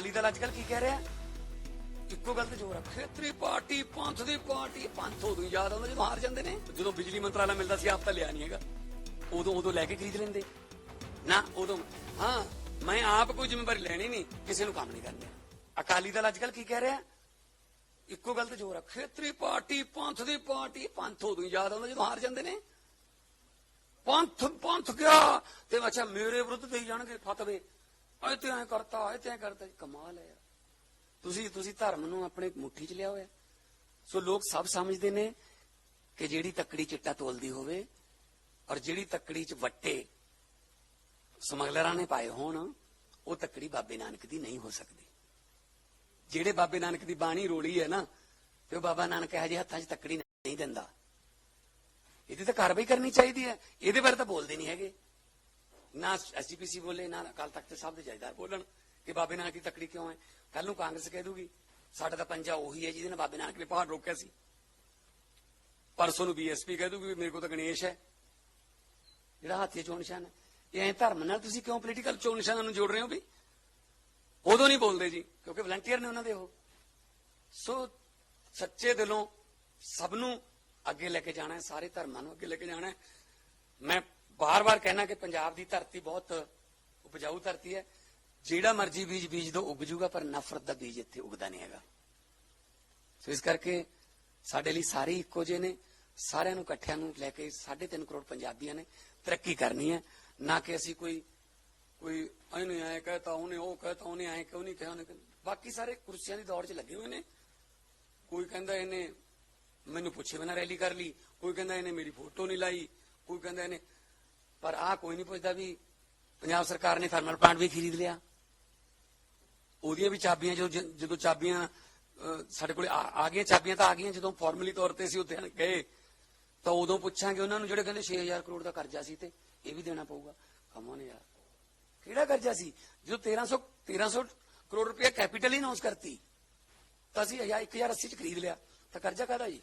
ਅਕਾਲੀ ਦਲ ਅੱਜਕੱਲ ਕੀ ਕਹਿ ਰਿਹਾ? ਇੱਕੋ ਗੱਲ ਤੇ ਜ਼ੋਰ ਆ। ਖੇਤਰੀ ਪਾਰਟੀ, ਪੰਥ ਦੀ ਪਾਰਟੀ, ਪੰਥ ਉਦੋਂ ਯਾਦ ਆਉਂਦਾ ਜਦੋਂ ਹਾਰ ਜਾਂਦੇ ਨੇ। ਜਦੋਂ ਬਿਜਲੀ ਮੰਤਰਾਲਾ ਮਿਲਦਾ ਸੀ, ਆਪ ਤਾਂ ਲਿਆ ਨਹੀਂ ਹੈਗਾ। ਉਦੋਂ ਉਦੋਂ ਲੈ ਕੇ ਖਰੀਦ ਲੈਂਦੇ। ਨਾ, ਉਦੋਂ। ਹਾਂ, ਮੈਂ ਆਪ ਕੋਈ ਜ਼ਿੰਮੇਵਾਰੀ ਲੈਣੀ ਨਹੀਂ, ਕਿਸੇ ਨੂੰ ਕੰਮ ਨਹੀਂ ਕਰਨਾ। ਅਕਾਲੀ ਦਲ ਅੱਜਕੱਲ ਕੀ ਕਹਿ ਰਿਹਾ? ਇੱਕੋ ਗੱਲ ਤੇ ਜ਼ੋਰ ਆ। ਖੇਤਰੀ ਪਾਰਟੀ, ਪੰਥ ਦੀ ਪਾਰਟੀ, ਪੰਥ ਉਦੋਂ ਯਾਦ ਆਉਂਦਾ ਜਦੋਂ ਹਾਰ ਜਾਂਦੇ ਨੇ। ਪੰਥ ਪੰਥ ਗਿਆ ਤੇ ਅੱਛਾ, ਮੇਰੇ ਵਿਰੁੱਧ ਦੇਈ ਜਾਣਗੇ ਫਤਵੇ। ਐ ਤੇ ਐ ਕਰਤਾ ਐ ਤੇ ਐ ਕਰਤਾ ਕਮਾਲ ਹੈ ਤੁਸੀਂ ਤੁਸੀਂ ਧਰਮ ਨੂੰ ਆਪਣੇ ਮੁੱਠੀ 'ਚ ਲਿਆ ਹੋਇਆ ਸੋ ਲੋਕ ਸਭ ਸਮਝਦੇ ਨੇ ਕਿ ਜਿਹੜੀ ਤੱਕੜੀ ਚਿੱਟਾ ਤੋਲਦੀ ਹੋਵੇ ਔਰ ਜਿਹੜੀ ਤੱਕੜੀ 'ਚ ਵੱਟੇ ਸਮਗਲਰਾਂ ਨੇ ਪਾਏ ਹੋਣ, ਉਹ ਤੱਕੜੀ ਬਾਬੇ ਨਾਨਕ ਦੀ ਨਹੀਂ ਹੋ ਸਕਦੀ। ਜਿਹੜੇ ਬਾਬੇ ਨਾਨਕ ਦੀ ਬਾਣੀ ਰੋਲੀ ਹੈ ਨਾ, ਤੇ ਉਹ ਬਾਬਾ ਨਾਨਕ ਇਹੋ ਜਿਹੇ ਹੱਥਾਂ 'ਚ ਤੱਕੜੀ ਨਹੀਂ ਦਿੰਦਾ। ਇਹਦੀ ਤਾਂ ਕਾਰਵਾਈ ਕਰਨੀ ਚਾਹੀਦੀ ਹੈ। ਇਹਦੇ ਬਾਰੇ ਤਾਂ ਬੋਲਦੇ ਨਹੀਂ ਹੈਗੇ। ਨਾ ਐਸਜੀਪੀਸੀ ਬੋਲੇ, ਨਾ ਅਕਾਲ ਤਖਤ ਸਾਹਿਬ ਦੇ ਜਜਦਾਰ ਬੋਲਣ ਕਿ ਬਾਬੇ ਨਾਨਕ ਦੀ ਤਕੜੀ ਕਿਉਂ ਹੈ? ਕੱਲ ਨੂੰ ਕਾਂਗਰਸ ਕਹਿ ਦੂਗੀ, ਸਾਡਾ ਤਾਂ ਪੰਜਾ ਉਹੀ ਹੈ ਜਿਹਦੇ ਨਾਲ ਬਾਬੇ ਨਾਨਕ ਨੇ ਪਹਾੜ ਰੋਕਿਆ ਸੀ। ਪਰਸੋਂ ਨੂੰ ਬੀਐਸਪੀ ਕਹਿ ਦੂਗੀ ਵੀ ਮੇਰੇ ਕੋਲ ਤਾਂ ਗਣੇਸ਼ ਹੈ। ਜਿਹੜਾ ਹਾਥੀ ਚੋਣ ਨਿਸ਼ਾਨ ਹੈ। ਇਹ ਐਂ ਧਰਮ ਨਾਲ ਤੁਸੀਂ ਕਿਉਂ ਪੋਲੀਟੀਕਲ ਚੋਣ ਨਿਸ਼ਾਨਾਂ ਨੂੰ ਜੋੜ ਰਹੇ ਹੋ ਵੀ? ਉਦੋਂ ਨਹੀਂ ਬੋਲਦੇ ਜੀ, ਕਿਉਂਕਿ ਵਲੰਟੀਅਰ ਨੇ ਉਹਨਾਂ ਦੇ ਉਹ। ਸੋ ਸੱਚੇ ਦਿਲੋਂ ਸਭ ਨੂੰ ਅੱਗੇ ਲੈ ਕੇ ਜਾਣਾ ਹੈ, ਸਾਰੇ ਧਰਮਾਂ ਨੂੰ ਅੱਗੇ ਲੈ ਕੇ ਜਾਣਾ ਹੈ। ਮੈਂ ਬਾਰ-ਬਾਰ ਕਹਿਣਾ ਕਿ ਪੰਜਾਬ ਦੀ ਧਰਤੀ ਬਹੁਤ ਉਪਜਾਊ ਧਰਤੀ ਹੈ। ਜਿਹੜਾ ਮਰਜ਼ੀ ਬੀਜ ਬੀਜ ਦੋ, ਉੱਗ ਜੂਗਾ, ਪਰ ਨਫ਼ਰਤ ਦਾ ਬੀਜ ਇੱਥੇ ਉੱਗਦਾ ਨਹੀਂ ਹੈਗਾ। ਸੋ ਇਸ ਕਰਕੇ ਸਾਡੇ ਲਈ ਸਾਰੇ ਇੱਕੋ ਜਿਹੇ ਨੇ। ਸਾਰਿਆਂ ਨੂੰ ਇਕੱਠਿਆਂ ਨੂੰ ਲੈ ਕੇ 3.5 ਕਰੋੜ ਪੰਜਾਬੀਆਂ ਨੇ ਤਰੱਕੀ ਕਰਨੀ ਹੈ। ਨਾ ਕਿ ਅਸੀਂ ਕੋਈ ਕੋਈ ਇਹਨੇ ਆਏ ਕਹਤਾ, ਉਹਨੇ ਉਹ ਕਹਤਾ, ਉਹਨੇ ਆਏ ਕਿਉਂ ਨਹੀਂ ਕਿਹਾ, ਉਹਨੇ ਕਿਹਾ- ਬਾਕੀ ਸਾਰੇ ਕੁਰਸੀਆਂ ਦੀ ਦੌੜ 'ਚ ਲੱਗੇ ਹੋਏ ਨੇ। ਕੋਈ ਕਹਿੰਦਾ ਇਹਨੇ ਮੈਨੂੰ ਪੁੱਛੇ ਬਿਨਾਂ ਰੈਲੀ ਕਰ ਲਈ, ਕੋਈ ਕਹਿੰਦਾ ਇਹਨੇ ਮੇਰੀ ਫੋਟੋ ਨਹੀਂ ਲਾਈ, ਕੋਈ ਕਹਿੰਦਾ ਇਹਨੇ ਪਰ ਆ ਕੋਈ ਨਹੀਂ ਪੁੱਛਦਾ ਵੀ ਪੰਜਾਬ ਸਰਕਾਰ ਨੇ ਥਰਮਲ ਪਲਾਂਟ ਵੀ ਖਰੀਦ ਲਿਆ। ਉਹਦੀਆਂ ਵੀ ਚਾਬੀਆਂ ਜਦੋਂ ਜਦੋਂ ਚਾਬੀਆਂ ਸਾਡੇ ਕੋਲ ਆ ਆ ਗਈਆਂ ਚਾਬੀਆਂ ਤਾਂ ਆ ਗਈਆਂ। ਜਦੋਂ ਫਾਰਮਲੀ ਤੌਰ ਤੇ ਅਸੀਂ ਉੱਥੇ ਗਏ, ਤਾਂ ਉਦੋਂ ਪੁੱਛਾਂਗੇ ਉਹਨਾਂ ਨੂੰ ਜਿਹੜੇ ਕਹਿੰਦੇ 6000 ਕਰੋੜ ਦਾ ਕਰਜ਼ਾ ਸੀ ਤੇ ਇਹ ਵੀ ਦੇਣਾ ਪਊਗਾ। ਕਮੋਨ ਯਾਰ। ਕਿਹੜਾ ਕਰਜ਼ਾ ਸੀ? ਜਦੋਂ 1300 1300 ਕਰੋੜ ਰੁਪਏ ਕੈਪੀਟਲ ਹੀ ਅਨਾਉਂਸ ਕਰਤੀ, ਤਾਂ ਅਸੀਂ 1080 ਚ ਖਰੀਦ ਲਿਆ। ਤਾਂ ਕਰਜ਼ਾ ਕਾਹਦਾ ਜੀ?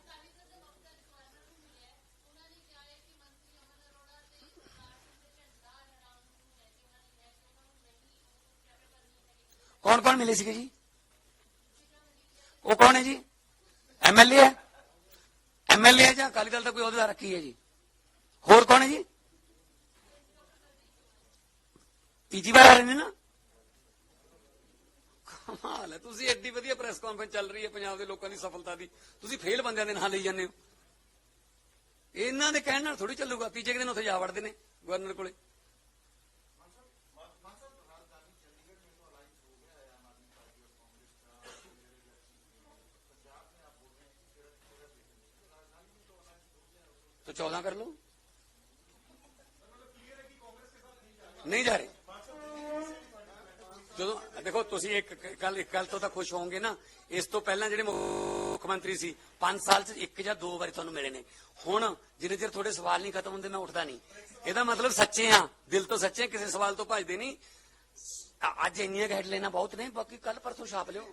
ਕੌਣ ਕੌਣ ਮਿਲੇ ਸੀਗੇ ਜੀ? ਉਹ ਕੌਣ ਹੈ ਜੀ? ਐਮਐਲਏ ਹੈ? ਐਮਐਲਏ ਹੈ ਜਾਂ ਅਕਾਲੀ ਦਲ ਦਾ ਕੋਈ ਅਹੁਦਾ ਰੱਖੀ ਹੈ ਜੀ? ਹੋਰ ਕੌਣ ਹੈ ਜੀ? ਤੀਜੀ ਵਾਰ ਆ ਰਹੇ ਨੇ ਨਾ। ਕਮਾਲ ਹੈ, ਤੁਸੀਂ ਐਡੀ ਵਧੀਆ ਪ੍ਰੈਸ ਕਾਨਫਰੰਸ ਚੱਲ ਰਹੀ ਹੈ ਪੰਜਾਬ ਦੇ ਲੋਕਾਂ ਦੀ ਸਫਲਤਾ ਦੀ। ਤੁਸੀਂ ਫੇਲ ਬੰਦਿਆਂ ਦੇ ਨਾਂ ਲਈ ਜਾਂਦੇ ਹੋ। ਇਹਨਾਂ ਦੇ ਕਹਿਣ ਨਾਲ ਥੋੜੀ ਚੱਲੂਗਾ, ਤੀਜੇ ਕੁ ਦਿਨ ਉੱਥੇ ਜਾ ਵੜਦੇ ਨੇ ਗਵਰਨਰ ਕੋਲੇ। तो चौदह कर लो ਨਹੀਂ ਜਾ ਰਹੇ ਜਦੋਂ ਦੇਖੋ ਤੁਸੀਂ ਇੱਕ ਕੱਲ ਇੱਕ ਗੱਲ ਤੋਂ ਤਾਂ ਖੁਸ਼ ਹੋਵੋਗੇ ਨਾ ਇਸ ਤੋਂ ਪਹਿਲਾਂ ਜਿਹੜੇ ਮੁੱਖ ਮੰਤਰੀ ਸੀ 5 ਸਾਲ ਚ ਇੱਕ ਜਾਂ ਦੋ ਵਾਰੀ ਤੁਹਾਨੂੰ ਮਿਲੇ ਨੇ ਹੁਣ ਜਿੰਨੇ ਚਿਰ ਤੁਹਾਡੇ ਸਵਾਲ ਨਹੀਂ ਖਤਮ ਹੁੰਦੇ ਮੈਂ ਉੱਠਦਾ ਨਹੀਂ ਇਹਦਾ ਮਤਲਬ ਸੱਚੇ ਆ ਦਿਲ ਤੋਂ ਸੱਚੇ ਕਿਸੇ ਸਵਾਲ ਤੋਂ ਭੱਜਦੇ ਨਹੀਂ ਅ- ਅੱਜ ਇੰਨੀਆਂ ਹੈਡਲਾਈਨਾਂ ਬਹੁਤ ਨੇ ਬਾਕੀ ਕੱਲ ਪਰਸੋਂ ਛਾਪ ਲਿਓ